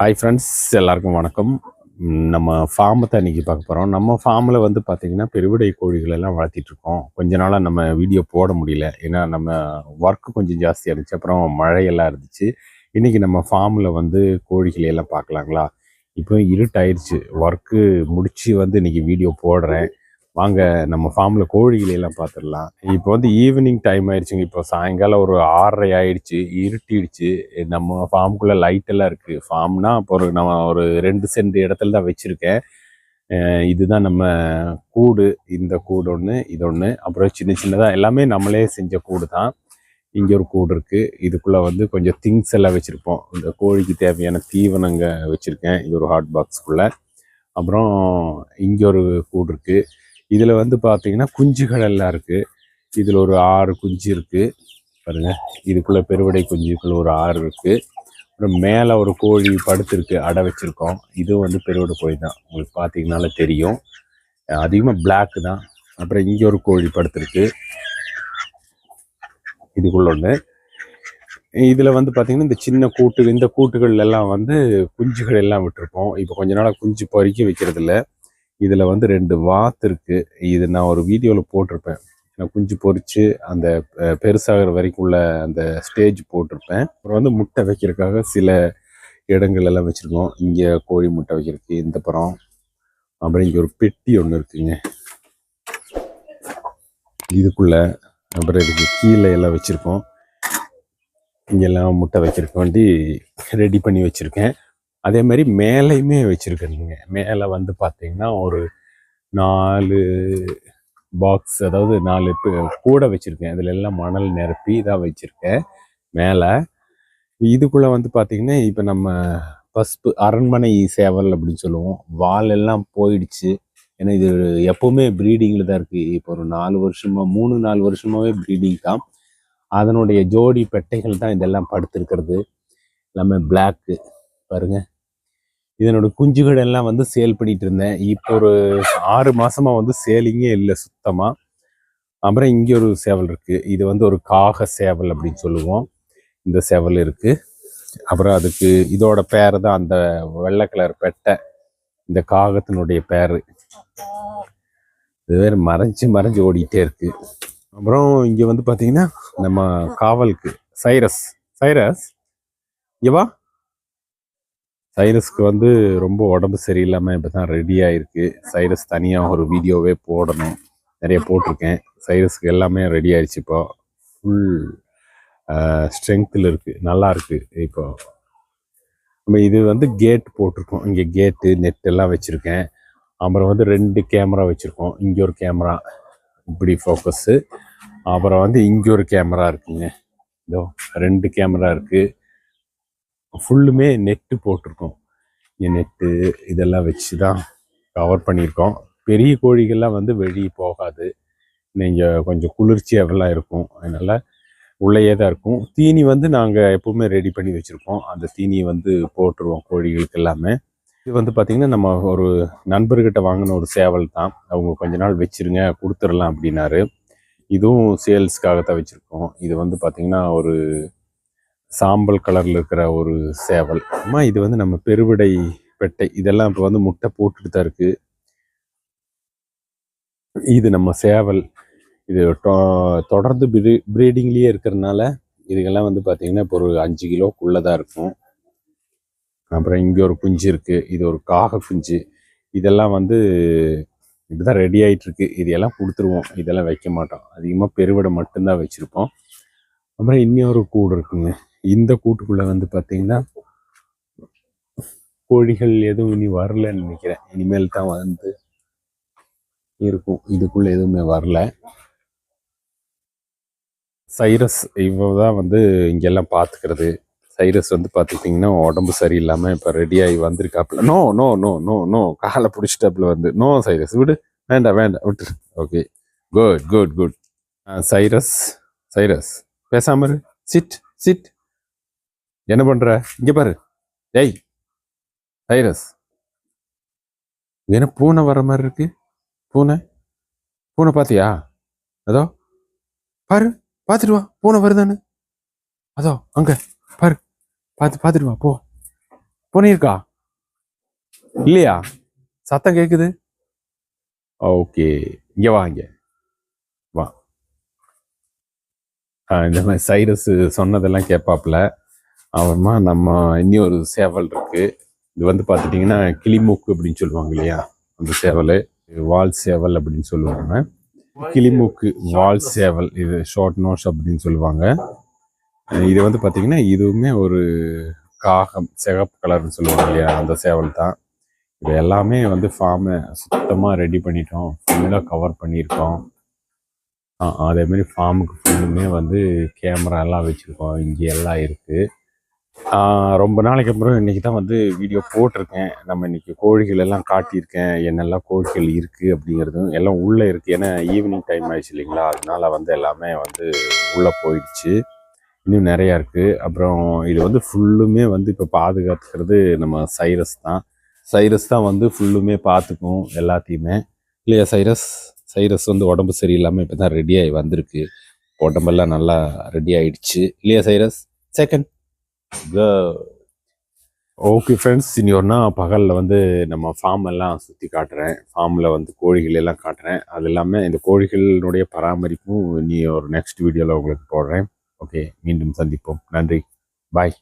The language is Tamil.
ஹாய் ஃப்ரெண்ட்ஸ் எல்லாருக்கும் வணக்கம். நம்ம ஃபார்மை தான் இன்றைக்கி பார்க்க போகிறோம் நம்ம ஃபார்மில் வந்து பார்த்திங்கன்னா பெருவிடை கோழிகள் எல்லாம் கொஞ்ச நாளாக நம்ம வீடியோ போட முடியல. ஏன்னா நம்ம ஒர்க்கு கொஞ்சம் ஜாஸ்தியாக இருந்துச்சு அப்புறம் மழையெல்லாம் இருந்துச்சு. இன்றைக்கி நம்ம ஃபார்மில் வந்து கோழிகளை எல்லாம் பார்க்கலாங்களா? இப்போ இருட்டாயிருச்சு. ஒர்க்கு முடித்து வந்து இன்றைக்கி வீடியோ போடுறேன். வாங்க நம்ம ஃபார்மில் கோழிகளையெல்லாம் பார்த்துடலாம் இப்போ வந்து ஈவினிங் டைம் ஆயிடுச்சுங்க. இப்போ சாயங்காலம் ஒரு ஆறரை ஆயிடுச்சு இருட்டிடுச்சு. நம்ம ஃபார்முக்குள்ளே லைட்டெல்லாம் இருக்குது ஃபார்ம்னா இப்போ ஒரு நம்ம ஒரு ரெண்டு சென்ட் இடத்துல தான் வச்சுருக்கேன். இதுதான் நம்ம கூடு. இந்த கூடு ஒன்று இது ஒன்று அப்புறம் சின்ன சின்னதாக எல்லாமே நம்மளே செஞ்ச கூடு தான். இங்கே ஒரு கூடு இருக்குது இதுக்குள்ளே வந்து கொஞ்சம் திங்ஸ் எல்லாம் வச்சுருப்போம். இந்த கோழிக்கு தேவையான தீவனங்க வச்சுருக்கேன். இது ஒரு ஹாட் பாக்ஸ்க்குள்ளே அப்புறம் இங்கே ஒரு கூடு இருக்குது இதில் வந்து பார்த்தீங்கன்னா குஞ்சுகள் எல்லாம் இருக்குது இதில் ஒரு ஆறு குஞ்சு இருக்குது பாருங்கள் இதுக்குள்ளே பெருவடை குஞ்சுக்குள்ள ஒரு ஆறு இருக்குது அப்புறம் மேலே ஒரு கோழி படுத்துருக்கு அடை வச்சுருக்கோம். இதுவும் வந்து பெருவடை கோழி தான். உங்களுக்கு பார்த்தீங்கனால தெரியும். அதிகமாக பிளாக்கு தான். அப்புறம் இங்கே ஒரு கோழி படுத்துருக்கு இதுக்குள்ள ஒன்று இதில் வந்து பார்த்தீங்கன்னா இந்த சின்ன கூட்டு இந்த கூட்டுகள் எல்லாம் வந்து குஞ்சுகள் எல்லாம் விட்டுருப்போம். இப்போ கொஞ்ச நாளாக குஞ்சு பொறுக்கி வைக்கிறதில்ல. இதில் வந்து ரெண்டு வாத்து இருக்குது இது நான் ஒரு வீடியோவில் போட்டிருப்பேன். நான் குஞ்சு பொறிச்சு அந்த பெருசாகிற வரைக்கும் உள்ள அந்த ஸ்டேஜ் போட்டிருப்பேன். அப்புறம் வந்து முட்டை வைக்கிறதுக்காக சில இடங்கள் எல்லாம் வச்சுருக்கோம். இங்கே கோழி முட்டை வைக்கிறதுக்கு இந்த புறம். அப்புறம் இங்கே ஒரு பெட்டி ஒன்று இருக்குங்க. இதுக்குள்ளே அப்புறம் இதுக்கு கீழே எல்லாம் வச்சுருக்கோம். இங்கெல்லாம் முட்டை வைக்கிறதுக்கு வேண்டி ரெடி பண்ணி வச்சுருக்கேன். அதே மாதிரி மேலேயுமே வச்சுருக்கேனுங்க. மேலே வந்து பார்த்தீங்கன்னா ஒரு நாலு பாக்ஸ் அதாவது நாலு பு- கூடை வச்சுருக்கேன். இதில் எல்லாம் மணல் நிரப்பி இதாக வச்சுருக்கேன். மேலே இதுக்குள்ளே வந்து பார்த்தீங்கன்னா இப்போ நம்ம பஸ்பு அரண்மனை சேவல் அப்படின்னு சொல்லுவோம். வால் எல்லாம் போயிடுச்சு. ஏன்னா இது எப்போவுமே ப்ரீடிங்கில் தான் இருக்குது இப்போ ஒரு நாலு வருஷமா மூணு நாலு வருஷமாகவே ப்ரீடிங் தான். அதனுடைய ஜோடி பெட்டைகள் தான் இதெல்லாம் படுத்திருக்கிறது. எல்லாமே பிளாக்கு பாருங்கள் இதனோட குஞ்சுகள் எல்லாம் வந்து சேல் பண்ணிட்டு இருந்தேன். இப்போ ஒரு ஆறு மாசமா வந்து சேலிங்கே இல்லை சுத்தமா. அப்புறம் இங்க ஒரு சேவல் இருக்கு. இது வந்து ஒரு காக சேவல் அப்படின்னு சொல்லுவோம். இந்த சேவல் இருக்கு. அப்புறம் அதுக்கு இதோட பேர் தான் அந்த வெள்ளை கலர் பெட்டை. இந்த காகத்தினுடைய பேர். இது வேறு மறைஞ்சு மறைஞ்சு ஓடிட்டே இருக்கு. அப்புறம் இங்கே வந்து பார்த்தீங்கன்னா நம்ம காவலுக்கு சைரஸ். சைரஸ்? இங்க வா. சைரஸ்க்கு வந்து ரொம்ப உடம்பு சரியில்லாமல் இப்போ தான் ரெடி ஆயிருக்கு. சைரஸ் தனியாக ஒரு வீடியோவே போடணும். நிறைய போட்டிருக்கேன். சைரஸ்க்கு எல்லாமே ரெடி ஆயிடுச்சு இப்போ. ஃபுல் ஸ்ட்ரென்த்தில் இருக்குது நல்லாருக்கு இப்போ. நம்ம இது வந்து கேட் போட்டிருக்கோம். இங்கே கேட்டு நெட் எல்லாம் வச்சுருக்கேன். அப்புறம் வந்து ரெண்டு கேமரா வச்சுருக்கோம். இங்கே ஒரு கேமரா இப்படி ஃபோக்கஸ்ஸு அப்புறம் வந்து இங்கே ஒரு கேமரா இருக்குங்க. இதோ ரெண்டு கேமரா இருக்குது ஃபுல்லுமே நெட்டு போட்டிருக்கோம். நெட்டு இதெல்லாம் வச்சு தான் கவர் பண்ணியிருக்கோம். பெரிய கோழிகள்லாம் வந்து வெளியே போகாது. நீங்கள் கொஞ்சம் குளிர்ச்சியாகலாம் இருக்கும். அதனால் உள்ளேயே தான் இருக்கும். தீனி வந்து நாங்கள் எப்பவுமே ரெடி பண்ணி வச்சுருக்கோம். அந்த தீனியை வந்து போட்டுருவோம் கோழிகளுக்கு எல்லாமே. இது வந்து பார்த்திங்கன்னா நம்ம ஒரு நண்பர்கிட்ட வாங்கின ஒரு சேவல் தான். அவங்க கொஞ்ச நாள் வச்சுருங்க கொடுத்துடலாம் அப்படின்னாரு. இதுவும் சேல்ஸ்க்காக தான் வச்சுருக்கோம். இது வந்து பார்த்திங்கன்னா ஒரு சாம்பல் கலரில் இருக்கிற ஒரு சேவல். அம்மா இது வந்து நம்ம பெருவிடை பெட்டை. இதெல்லாம் இப்போ வந்து முட்டை போட்டுட்டு தான் இருக்குது இது நம்ம சேவல். இது டொ- தொடர்ந்து ப்ரீ ப்ரீடிங்லேயே இருக்கிறதுனால இதுக்கெல்லாம் வந்து பார்த்திங்கன்னா இப்போ ஒரு அஞ்சு கிலோக்குள்ளே தான் இருக்கும். அப்புறம் இங்கே ஒரு குஞ்சு இருக்குது இது ஒரு காக குஞ்சு. இதெல்லாம் வந்து இப்படி தான் ரெடி ஆகிட்டுருக்கு இருக்கு கொடுத்துருவோம். இதெல்லாம் வைக்க மாட்டோம். அதிகமாக பெருவிடை மட்டும்தான் வச்சுருப்போம். அப்புறம் இன்னொரு கூடு இருக்குங்க. இந்த கூட்டுக்குள்ளே வந்து பார்த்தீங்கன்னா கோழிகள் எதுவும் இனி வரலன்னு நினைக்கிறேன். இனிமேல் தான் வந்து இருக்கும். இதுக்குள்ளே எதுவுமே வரல. சைரஸ் இவ தான் வந்து இங்கெல்லாம் பார்த்துக்கிறது சைரஸ் வந்து பார்த்துக்கிட்டிங்கன்னா உடம்பு சரியில்லாமல் இப்போ ரெடியாகி வந்திருக்காப்புல. No no no no no காலை பிடிச்சிட்டாப்புல வந்து. No Cyrus. விடு. வேண்டாம் வேண்டாம். விட்டு okay good good good Cyrus. Cyrus. பேசாமல் சிட் சிட் என்ன பண்ற? இங்க பாரு. ஏய் சைரஸ். என்ன பூனை வர மாதிரி இருக்கு? பூனை? பூனை பாத்தியா? அதோ பாரு பார்த்துட்டு வா. பூனை வருதான்னு. அதோ அங்க பாரு. பார்த்து பார்த்துட்டு வா போ. பூனை இருக்கா? இல்லையா? சத்தம் கேக்குது. ஓகே இங்க வா இங்க. வா. ஆ, இந்த மாதிரி சைரஸ் சொன்னதெல்லாம் கேட்பாப்புல அப்புறமா நம்ம இன்னொரு சேவல் இருக்கு. இது வந்து பார்த்துட்டிங்கன்னா கிளிமூக்கு அப்படின்னு சொல்லுவாங்க இல்லையா? அந்த சேவல். வால் சேவல் அப்படின்னு சொல்லுவாங்க. கிளிமூக்கு வால் சேவல். இது ஷார்ட் நோஸ் அப்படின்னு சொல்லுவாங்க. இது வந்து பார்த்தீங்கன்னா இதுவுமே ஒரு காகம் சிகப்பு கலர்னு சொல்லுவாங்க இல்லையா? அந்த சேவல் தான். இது எல்லாமே வந்து ஃபார்மை சுத்தமாக ரெடி பண்ணிட்டோம். ஃபுல்லாக கவர் பண்ணியிருக்கோம். ஆ, அதே மாதிரி ஃபார்முக்கு ஃபுல்லுமே வந்து கேமரா எல்லாம் வச்சுருக்கோம். இங்கே எல்லாம் இருக்குது ரொம்ப நாளைக்கு அப்புறம் இன்னைக்கு தான் வந்து வீடியோ போட்டிருக்கேன். நம்ம இன்னைக்கு கோழிகள் எல்லாம் காட்டியிருக்கேன். என்னெல்லாம் கோழிகள் இருக்குது அப்படிங்கிறதும் எல்லாம் உள்ளே இருக்குது ஏன்னா ஈவினிங் டைம் ஆயிடுச்சு இல்லைங்களா? அதனால வந்து எல்லாமே வந்து உள்ளே போயிடுச்சு. இன்னும் நிறையா இருக்குது அப்புறம் இது வந்து ஃபுல்லுமே வந்து இப்போ பாதுகாத்துக்கிறது நம்ம சைரஸ் தான். சைரஸ் தான் வந்து ஃபுல்லுமே பார்த்துக்கும் எல்லாத்தையுமே. இல்லையா சைரஸ் சைரஸ் வந்து உடம்பு சரியில்லாமல் இப்போ தான் ரெடியாகி வந்திருக்கு. உடம்பெல்லாம் நல்லா ரெடி ஆயிடுச்சு. இல்லையா சைரஸ் செகண்ட் ஓகே ஃப்ரெண்ட்ஸ் இனி பகலில் வந்து நம்ம ஃபார்ம் எல்லாம் சுற்றி காட்டுறேன். ஃபார்மில் வந்து கோழிகள் எல்லாம் காட்டுறேன். அது இல்லாமல் இந்த கோழிகளினுடைய பராமரிப்பும் நீ ஒரு நெக்ஸ்ட் வீடியோவில் உங்களுக்கு போடுறேன். ஓகே மீண்டும் சந்திப்போம். நன்றி. பாய்